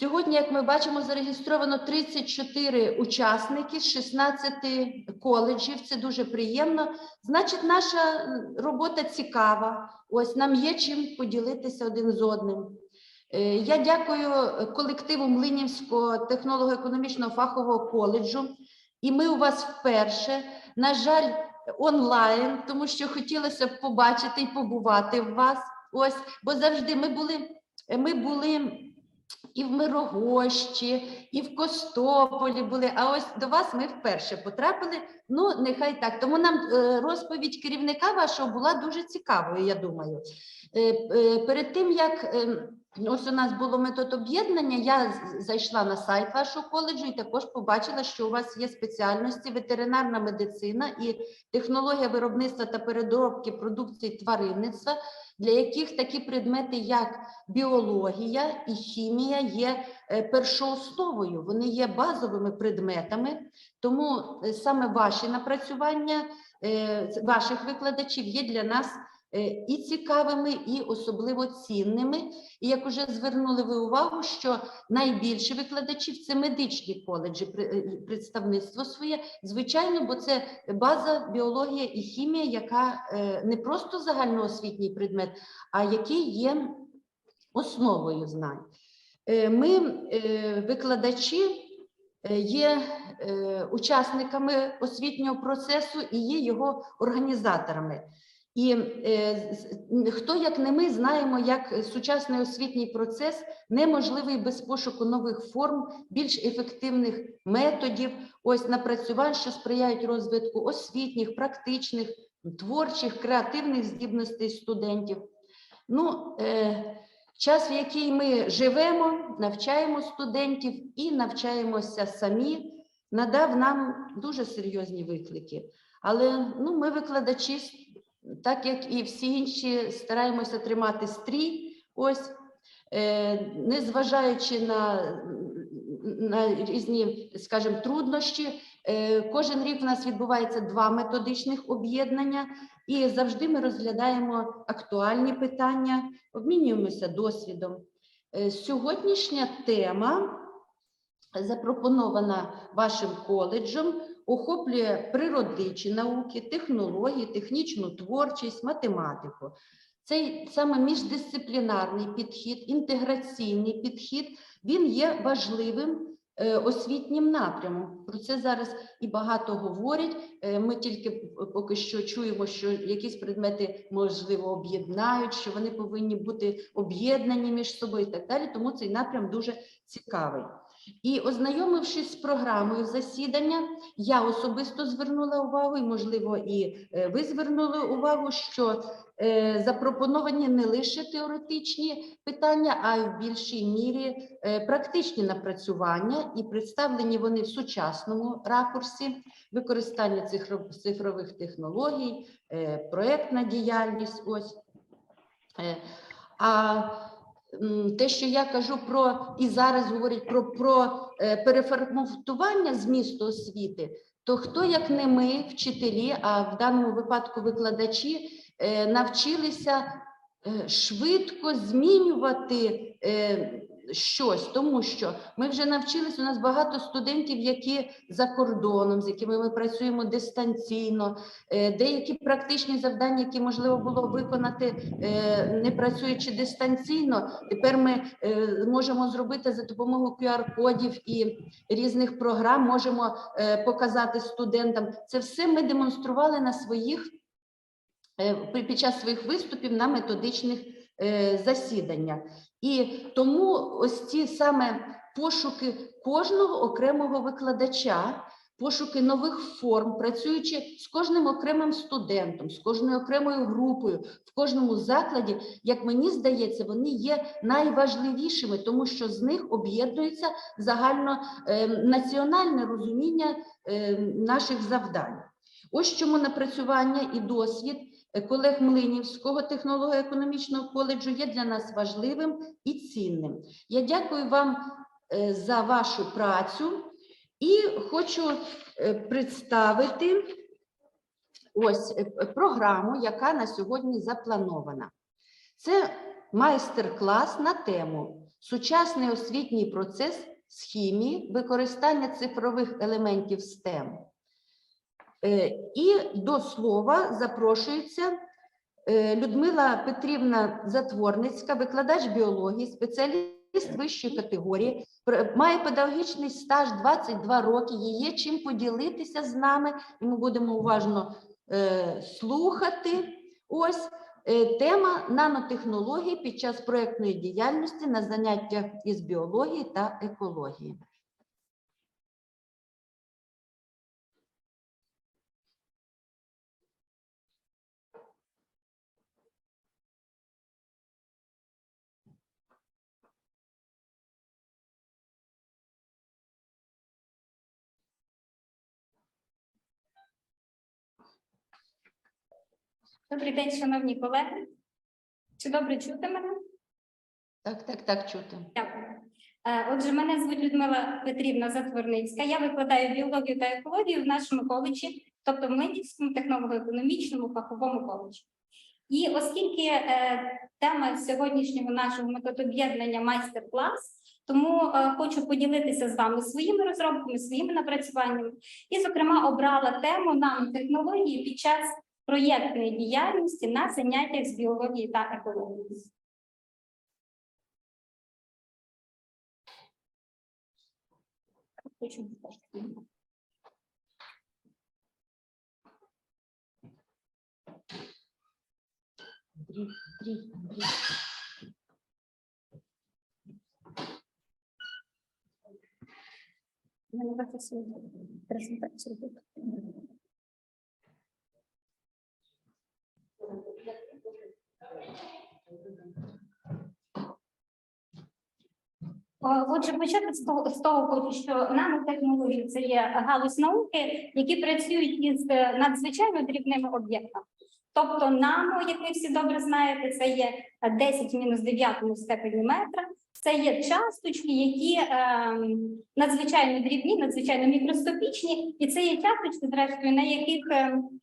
Сьогодні, як ми бачимо, зареєстровано 34 учасники з 16 коледжів. Це дуже приємно. Значить, наша робота цікава. Ось нам є чим поділитися один з одним. Е, Я дякую колективу Млинівського технолого-економічного фахового коледжу. І ми у вас вперше. На жаль, онлайн, тому що хотілося б побачити і побувати в вас. Ось, бо завжди ми були, ми були і в Мирогощі, і в Костополі були. А ось до вас ми вперше потрапили. Ну, нехай так. Тому нам е, розповідь керівника вашого була дуже цікавою, я думаю. Е, е, Перед тим як е, ось у нас було метод об'єднання, я зайшла на сайт вашого коледжу і також побачила, що у вас є спеціальності ветеринарна медицина і технологія виробництва та переробки продукції тваринництва, для яких такі предмети, як біологія і хімія, є е, першоосновою. Вони є базовими предметами, тому е, саме ваші напрацювання е, ваших викладачів є для нас і цікавими, і особливо цінними. І як уже звернули ви увагу, що найбільше викладачів це медичні коледжі, е, представництво своє, звичайно, бо це база біологія і хімія, яка е, не просто загальноосвітній предмет, а який є основою знань. Е, Ми, е, викладачі, е, є е, учасниками освітнього процесу і є його організаторами. І е, хто як не ми знаємо, як сучасний освітній процес неможливий без пошуку нових форм, більш ефективних методів, ось напрацювань, що сприяють розвитку освітніх, практичних, творчих, креативних здібностей студентів. Ну, е, час, в який ми живемо, навчаємо студентів і навчаємося самі, надав нам дуже серйозні виклики. Але ну, ми, викладачі, так як і всі інші, стараємося тримати стрій, ось, е, незважаючи на, на різні, скажімо, труднощі. Е, Кожен рік в нас відбувається два методичних об'єднання, і завжди ми розглядаємо актуальні питання, обмінюємося досвідом. Е, Сьогоднішня тема, запропонована вашим коледжем, охоплює природничі науки, технології, технічну творчість, математику. Цей саме міждисциплінарний підхід, інтеграційний підхід, він є важливим е, освітнім напрямом. Про це зараз і багато говорять. Е, Ми тільки поки що чуємо, що якісь предмети можливо об'єднають, що вони повинні бути об'єднані між собою і так далі. Тому цей напрям дуже цікавий. І ознайомившись з програмою засідання, я особисто звернула увагу, і можливо, і е, ви звернули увагу, що е, запропоновані не лише теоретичні питання, а й в більшій мірі е, практичні напрацювання, і представлені вони в сучасному ракурсі використання цифро- цифрових технологій, проектна діяльність. Ось. А те, що я кажу про і зараз говорять про, про е, переформатування змісту освіти, то хто як не ми, вчителі, а в даному випадку викладачі, е, навчилися е, швидко змінювати щось, тому що ми вже навчились. У нас багато студентів, які за кордоном, з якими ми працюємо дистанційно, е, деякі практичні завдання, які можливо було виконати е, не працюючи дистанційно. Тепер ми е, можемо зробити за допомогою QR-кодів і різних програм, можемо показати студентам. Це все ми демонстрували на своїх під час своїх виступів на методичних е, засіданнях. І тому ось ці саме пошуки кожного окремого викладача, пошуки нових форм, працюючи з кожним окремим студентом, з кожною окремою групою, в кожному закладі, як мені здається, вони є найважливішими, тому що з них об'єднується загальнонаціональне розуміння е, наших завдань. Ось чому напрацювання і досвід е, колег Млинівського технолого-економічного коледжу є для нас важливим і цінним. Я дякую вам е, за вашу працю і хочу е, представити ось е, програму, яка на сьогодні запланована. Це майстер-клас на тему Сучасний освітній процес з хімії, використання цифрових елементів STEM. Е, І до слова запрошується е, Людмила Петрівна Затворницька, викладач біології, спеціаліст вищої категорії, має педагогічний стаж 22 роки. Їй є чим поділитися з нами, і ми будемо уважно е, слухати. Ось тема нанотехнологій під час проектної діяльності на заняттях із біології та екології. Добрий день, шановні колеги. Чи добре чути мене? Так, так, так, чути. Дякую. Е, Отже, мене звуть Людмила Петрівна Затворницька. Я викладаю біологію та екологію в нашому коледжі, тобто в Млинівському технолого-економічному фаховому коледжі. І оскільки е, тема сьогоднішнього нашого методоб'єднання майстер-клас, тому е, хочу поділитися з вами своїми розробками, своїми напрацюваннями, і, зокрема, обрала тему нанотехнології під час проєктної діяльності на заняттях з біології та екології. Андрій, Андрій, Андрій. У мене записує презентацію. Отже, почати з того, хочу, що нанотехнології це є галузь науки, які працюють із е, надзвичайно дрібними об'єктами. Тобто нано, як ви всі добре знаєте, це є 10 мінус 9 степені метра. Це є часточки, які ем, надзвичайно дрібні, надзвичайно мікроскопічні, і це є часточки, зрештою, на яких ем, е,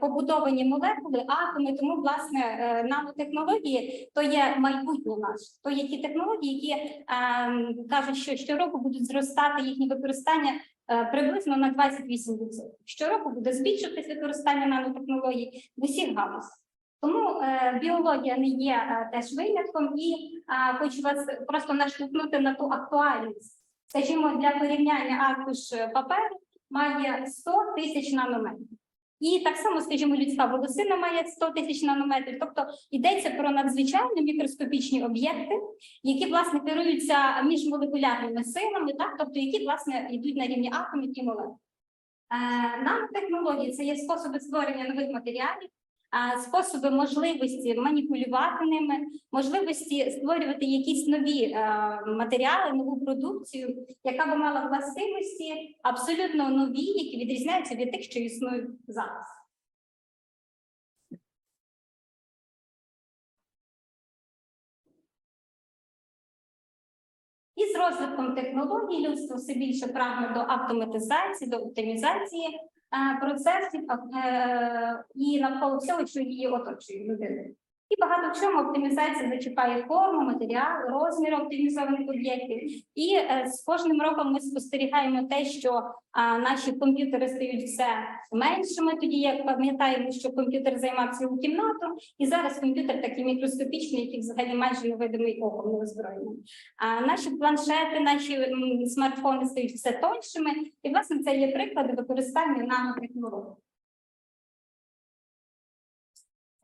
побудовані молекули, атоми. Тому, власне, е, нанотехнології то є майбутнє наше, то є ті технології, які ем, кажуть, що щороку будуть зростати їхнє використання е, приблизно на 28%. Щороку буде збільшуватись використання нанотехнологій в усіх галузях. Тому е, біологія не є е, теж винятком, і е, хочу вас просто наштовхнути на ту актуальність. Скажімо, для порівняння аркуш е, паперу має 100 тисяч нанометрів. І так само, скажімо, людська волосина має 100 тисяч нанометрів. Тобто йдеться про надзвичайно мікроскопічні об'єкти, які власне керуються міжмолекулярними силами, так тобто які власне йдуть на рівні атомів і молекул. Е, Нанотехнології це є способи створення нових матеріалів, способи можливості маніпулювати ними, можливості створювати якісь нові е, матеріали, нову продукцію, яка би мала властивості абсолютно нові, які відрізняються від тих, що існують зараз. І з розвитком технологій людство все більше прагне до автоматизації, до оптимізації процесів е, і навколо всього, що її оточує людини. І багато в чому оптимізація зачіпає форму, матеріал, розмір оптимізованих об'єктів. І е, з кожним роком ми спостерігаємо те, що а, наші комп'ютери стають все меншими. Тоді як пам'ятаємо, що комп'ютер займав цілу кімнату, і зараз комп'ютер такий мікроскопічний, який взагалі майже невидимий оком неозброєним. А наші планшети, наші смартфони стають все тоншими, і власне це є приклади використання нанотехнологій.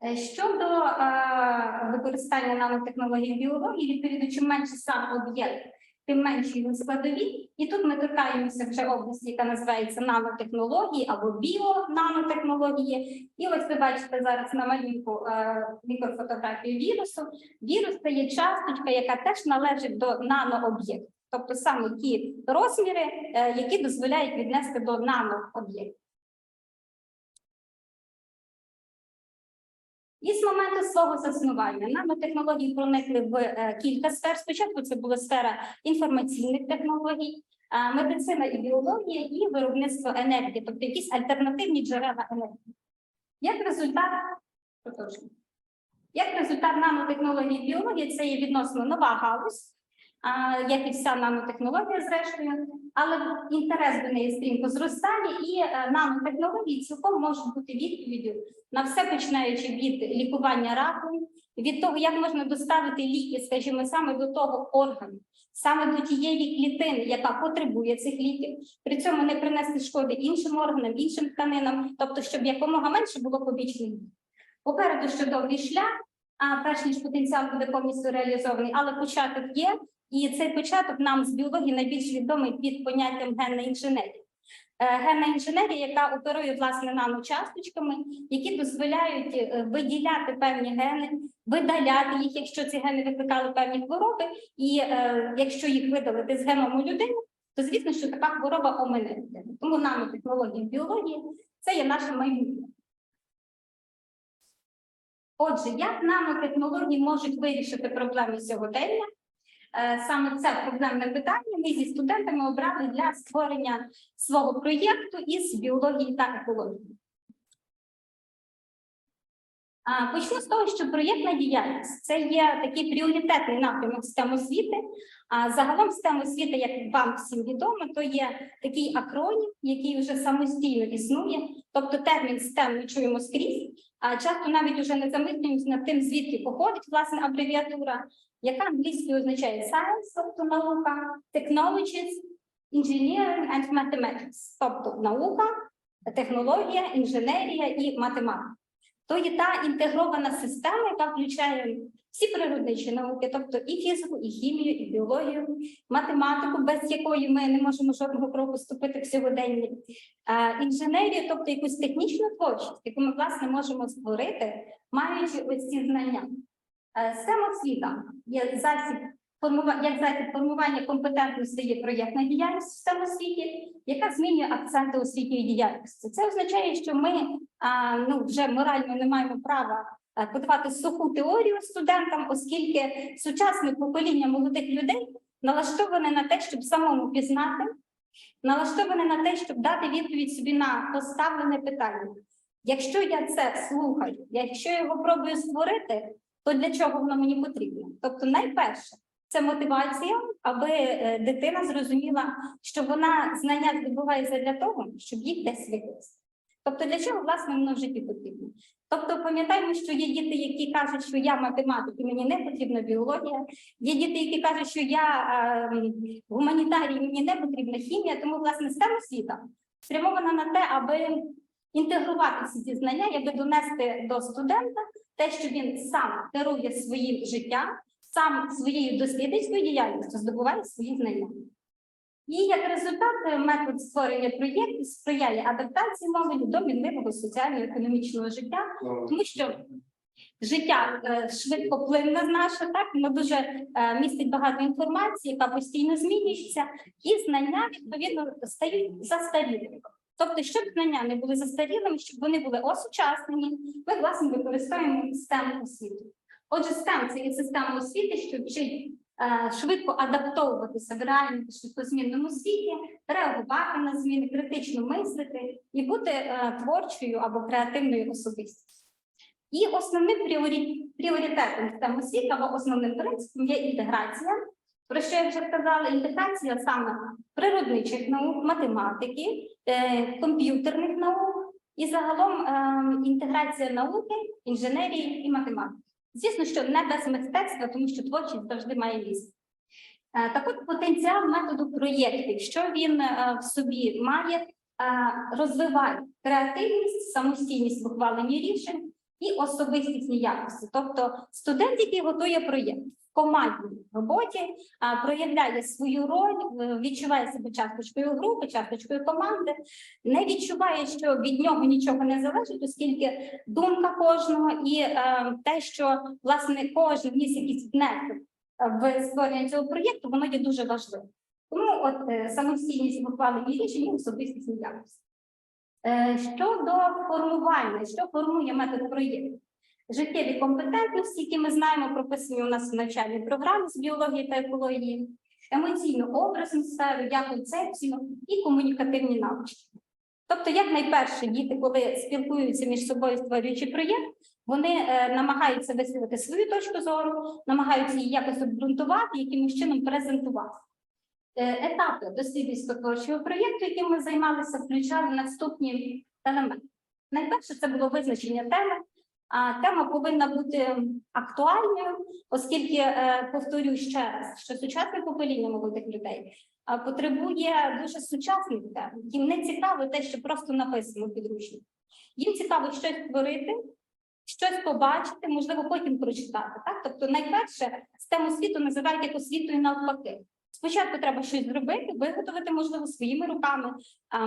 Е, Щодо е, використання нанотехнологій біології, відповідно, чим менше сам об'єкт, тим менші його складові. І тут ми торкаємося вже області, яка називається нанотехнології або біонанотехнології. І ось ви бачите зараз на малюнку е, мікрофотографію вірусу. Вірус це є часточка, яка теж належить до нанооб'єктів, тобто саме ті розміри, е, які дозволяють віднести до нанооб'єктів. І з моменту свого заснування нанотехнології проникли в е, кілька сфер. Спочатку це була сфера інформаційних технологій, е, медицина і біологія, і виробництво енергії, тобто якісь альтернативні джерела енергії. Як результат. Як результат нанотехнології біології, це є відносно нова галузь, як і вся нанотехнологія, зрештою, але інтерес до неї стрімко зростає, і е, нанотехнології цілком можуть бути відповіддю на все починаючи від лікування раку, від того, як можна доставити ліки, скажімо, саме до того органу, саме до тієї клітини, яка потребує цих ліків, при цьому не принести шкоди іншим органам, іншим тканинам, тобто, щоб якомога менше було побічних дій. Попереду ще довгий шлях, а перш ніж потенціал буде повністю реалізований, але початок є, і цей початок нам з біології найбільш відомий під поняттям генна інженерія. Е, Генна інженерія, яка оперує власне наночасточками, які дозволяють е, виділяти певні гени, видаляти їх, якщо ці гени викликали певні хвороби, і е, якщо їх видалити з геному людини, то звісно, що така хвороба омине. Тому нанотехнології в біології це є наше майбутнє. Отже, як нанотехнології можуть вирішити проблеми сьогодення? Е, Саме це проблемне питання ми зі студентами обрали для створення свого проєкту із біології та екології. Почну з того, що проєктна діяльність це є такий пріоритетний напрямок системи освіти. А загалом система освіти, як вам всім відомо, то є такий акронім, який вже самостійно існує. Тобто термін STEM ми чуємо скрізь, а часто навіть уже не замислюємося над тим, звідки походить власне абревіатура, яка англійською означає science, тобто наука, technologies, engineering and mathematics, тобто наука, технологія, інженерія і математика. То є та інтегрована система, яка включає всі природничі науки, тобто і фізику, і хімію, і біологію, математику, без якої ми не можемо жодного кроку ступити в сьогодення, е, інженерію, тобто якусь технічну творчість, яку ми власне можемо створити, маючи ось ці знання. Е, освіта є засіб формування, як засіб формування компетентності є проєктна діяльність в системі освіті, яка змінює акценти освітньої діяльності. Це означає, що ми а, ну, вже морально не маємо права подавати суху теорію студентам, оскільки сучасне покоління молодих людей налаштоване на те, щоб самому пізнати, налаштоване на те, щоб дати відповідь собі на поставлене питання. Якщо я це слухаю, якщо я його пробую створити, то для чого воно мені потрібно? Тобто, найперше, це мотивація, аби е, дитина зрозуміла, що вона знання здобувається для того, щоб їх десь використати. Тобто, для чого власне воно в житті потрібно? Тобто, пам'ятаємо, що є діти, які кажуть, що я математик і мені не потрібна біологія. Є діти, які кажуть, що я е, гуманітарій, мені не потрібна хімія. Тому власне система освіта спрямована на те, аби інтегрувати всі ці знання, аби донести до студента те, що він сам керує своїм життям, сам своєю дослідницькою діяльністю здобуває свої знання. І як результат е, метод створення проєктів сприяє адаптації молоді до мінливого соціально-економічного життя, тому що життя е, швидкоплинне наше, так воно дуже е, містить багато інформації, яка постійно змінюється, і знання відповідно стають застарілими. Тобто, щоб знання не були застарілими, щоб вони були осучаснені, ми власне використовуємо систему освіти. Отже, STEM – це є система освіти, що вчить швидко адаптовуватися в реальному швидкозмінному світі, реагувати на зміни, критично мислити і бути е, творчою або креативною особистістю. І основним пріоритетом системи освіти або основним принципом є інтеграція. Про що я вже казала, інтеграція саме природничих наук, математики, е, комп'ютерних наук і загалом е, інтеграція науки, інженерії і математики. Звісно, що не без мистецтва, тому що творчість завжди має місце. Е, Так от потенціал методу проєктів, що він е, в собі має, е, розвиває креативність, самостійність в ухваленні рішень і особистісні якості. Тобто студент, який готує проєкт командній роботі, проявляє свою роль, е, відчуває себе часточкою групи, часточкою команди, не відчуває, що від нього нічого не залежить, оскільки думка кожного і е, те, що власне кожен вніс якийсь внесок в створення цього проєкту, воно є дуже важливим. Тому от е, самостійність в ухваленні рішень і особистісні якості. Е, Щодо формування, що формує метод проєкту? Життєві компетентності, які ми знаємо, прописані у нас в навчальній програмі з біології та екології, емоційну образну сферу, концепцію і комунікативні навички. Тобто, як найперше діти, коли спілкуються між собою, створюючи проєкт, Вони е, намагаються висловити свою точку зору, намагаються її якось обґрунтувати, якимось чином презентувати. Е, Етапи дослідницько-творчого проєкту, яким ми займалися, включали наступні елементи. Найперше це було визначення теми. Тема повинна бути актуальною, оскільки е, повторюю ще раз, що сучасне покоління молодих людей потребує дуже сучасних тем. Їм не цікаво те, що просто написано в підручнику. Їм цікаво щось створити, щось побачити, можливо, потім прочитати. Так, тобто, найперше з тему світу називають як освітою навпаки. Спочатку треба щось зробити, виготовити, можливо, своїми руками,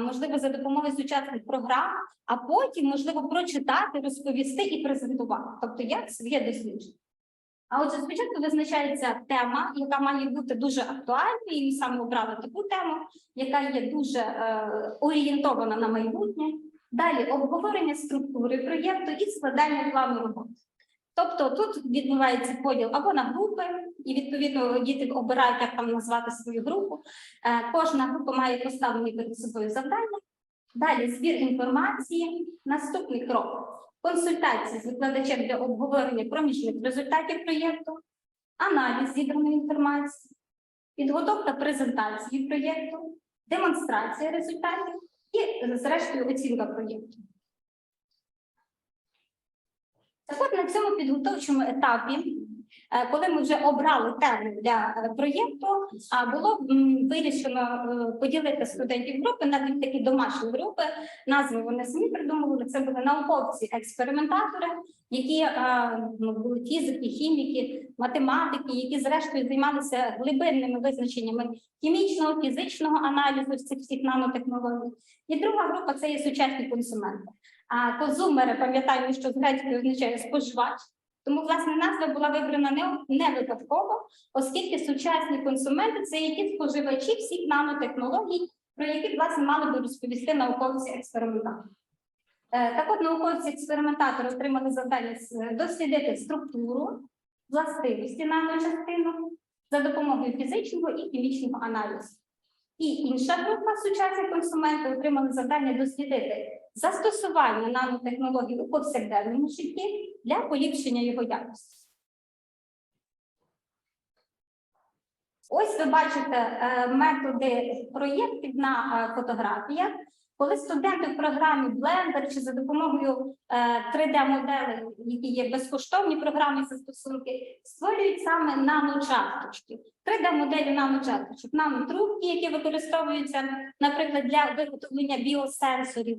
можливо, за допомогою сучасних програм, а потім, можливо, прочитати, розповісти і презентувати. Тобто, як своє дослідження. А отже, спочатку визначається тема, яка має бути дуже актуальною, і ми саме обрали таку тему, яка є дуже е, орієнтована на майбутнє. Далі обговорення структури проєкту і складання плану роботи. Тобто тут відбувається поділ або на групи, і відповідно діти обирають, як там назвати свою групу. Е, Кожна група має поставлені перед собою завдання. Далі збір інформації. Наступний крок консультації з викладачем для обговорення проміжних результатів проєкту, аналіз зібраної інформації, підготовка презентації проєкту, демонстрація результатів і, зрештою, оцінка проєкту. Так от на цьому підготовчому етапі, е, коли ми вже обрали тему для е, проєкту, було вирішено е, поділити студентів групи на дві такі домашні групи. Назви вони самі придумували. Це були науковці-експериментатори, які ну, були фізики, хіміки, математики, які зрештою займалися глибинними визначеннями хімічного, фізичного аналізу цих всіх нанотехнологій. І друга група це є сучасні консументи. А консумери, пам'ятаємо, що з грецької означає споживач. Тому, власне, назва була вибрана не, не випадково, оскільки сучасні консументи це ті споживачі всіх нанотехнологій, про які власне мали би розповісти науковці-експериментатори. Е, Так от науковці-експериментатори отримали завдання дослідити структуру, властивості наночастинок за допомогою фізичного і хімічного аналізу. І інша група сучасні консументи отримали завдання дослідити застосування нанотехнологій у повсякденному житті для поліпшення його якості. Ось ви бачите е, методи проєктів на е, фотографіях. Коли студенти в програмі Blender чи за допомогою 3D-моделей, які є безкоштовні програми застосунки, створюють саме наночасточки. 3D-моделі наночасточок, нанотрубки, які використовуються, наприклад, для виготовлення біосенсорів.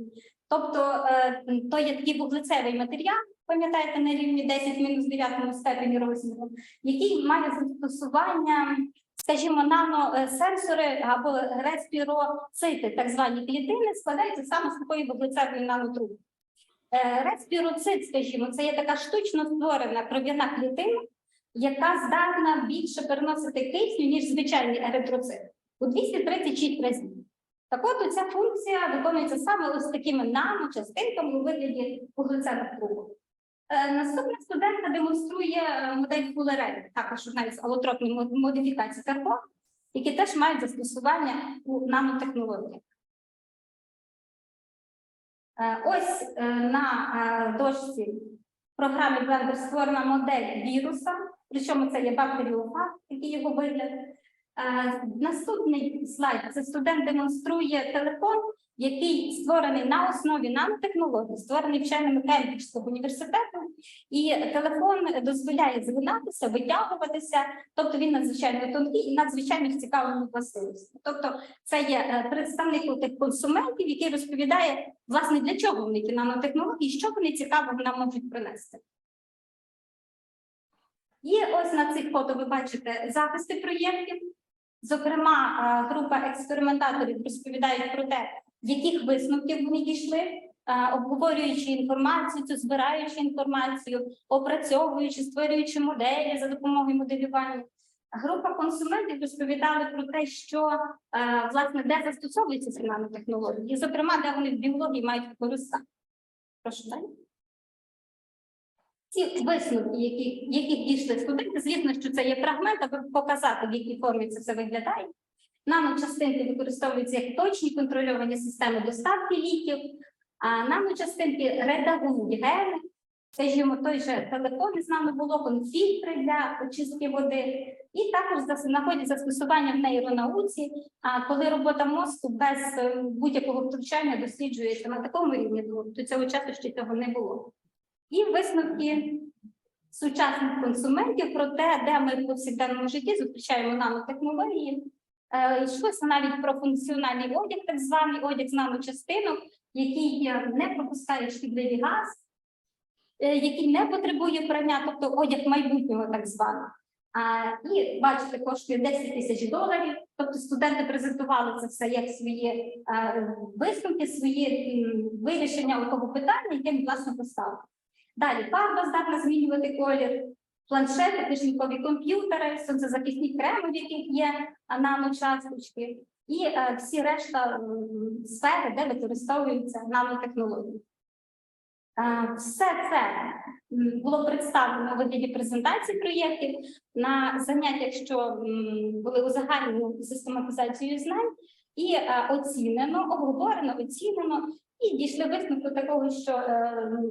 Тобто е, то є такий вуглецевий матеріал, пам'ятаєте, на рівні 10-9 степені розміру, який має застосування, скажімо, наносенсори або респіроцити, так звані клітини, складаються саме з такої вуглецевої нанотруби. Е, Респіроцит, скажімо, це є така штучно створена кров'яна клітина, яка здатна більше переносити кисню, ніж звичайний еритроцит у 236 разів. Так от ця функція виконується саме ось такими наночастинками у вигляді вуглецевих трубок. Е, Наступна студентка демонструє е, модель Фулерелі, також одна з алотропних мо- модифікацій карбону, які теж мають застосування у нанотехнологіях. Е, Ось на дошці в програмі Blender створена модель віруса, причому це є бактеріофаг, який його вигляд. Наступний слайд це студент демонструє телефон, який створений на основі нанотехнологій, створений вченими Кембриджського університету, і телефон дозволяє згинатися, витягуватися, тобто він надзвичайно тонкий і надзвичайно цікавими властивостями. Тобто, це є е, представник тих консументів, який розповідає, власне, для чого вони ті нанотехнології, що вони цікавого нам можуть принести. І ось на цих фото ви бачите захисти проєктів. Зокрема, е, група експериментаторів розповідають про те, яких висновків вони дійшли, обговорюючи інформацію, збираючи інформацію, опрацьовуючи, створюючи моделі за допомогою моделювання. Група консументів розповідали про те, що власне де застосовуються ці нанотехнології, і, зокрема, де вони в біології мають використання. Прошу далі. Ці висновки, які, яких дійшли студенти, звісно, що це є фрагмент, аби показати, в якій формі це все виглядає. Наночастинки використовуються як точні контрольовані системи доставки ліків, а наночастинки редагують гени, йому той же телефон з нами було, фільтри для очистки води, і також знаходять застосування в нейронауці, коли робота мозку без е, будь-якого втручання досліджується на такому рівні, до цього часу ще цього не було. І висновки сучасних консументів про те, де ми в повсякденному житті зустрічаємо нанотехнології. Е, Йшлося навіть про функціональний одяг, так званий одяг з наночастинок, який е, не пропускає шкідливий газ, е, який не потребує прання, тобто одяг майбутнього, так званий. І бачите, коштує 10 тисяч доларів. Тобто студенти презентували це все як свої висновки, свої вирішення того питання, він власне поставив. Далі фарба здатна змінювати колір, планшети, кишенькові комп'ютери, сонцезахисні креми, в яких є наночасточки, і е, всі решта сфери, де використовуються нанотехнології. Е, Все це було представлено у вигляді презентації проєктів на заняттях, що були узагальнені систематизацією знань, і е, оцінено, обговорено, оцінено, і дійшли висновку такого, що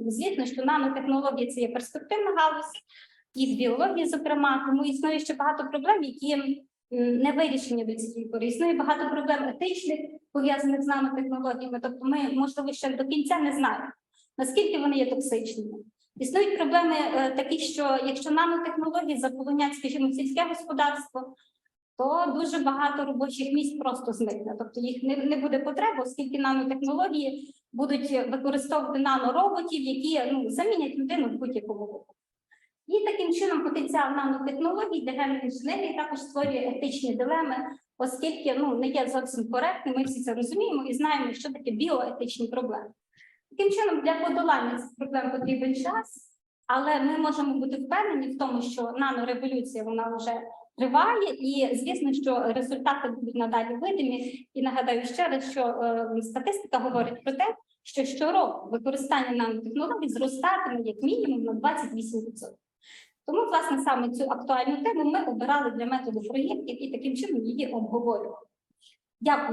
звісно, що нанотехнології це є перспективна галузь, і в біології, зокрема, тому існує ще багато проблем, які не вирішені до цієї пори. Існує багато проблем етичних пов'язаних з нанотехнологіями. Тобто, ми можливо ще до кінця не знаємо, наскільки вони є токсичними. Існують проблеми е, такі, що якщо нанотехнології заполонять, скажімо, сільське господарство, то дуже багато робочих місць просто зникне. Тобто їх не, не буде потреби, оскільки нанотехнології будуть використовувати нанороботів, які ну, замінять людину в будь-якому випадку. І таким чином потенціал нанотехнологій для генної також створює етичні дилеми, оскільки ну, не є зовсім коректним, ми всі це розуміємо і знаємо, що таке біоетичні проблеми. Таким чином, для подолання цих проблем потрібен час, але ми можемо бути впевнені в тому, що нанореволюція вона вже триває, і звісно, що результати будуть надалі видимі. І нагадаю ще раз, що е, статистика говорить про те, що щороку використання нанотехнологій зростатиме як мінімум на 28%. Тому, власне, саме цю актуальну тему ми обирали для методу проєктів і таким чином її обговорювали. Дякую.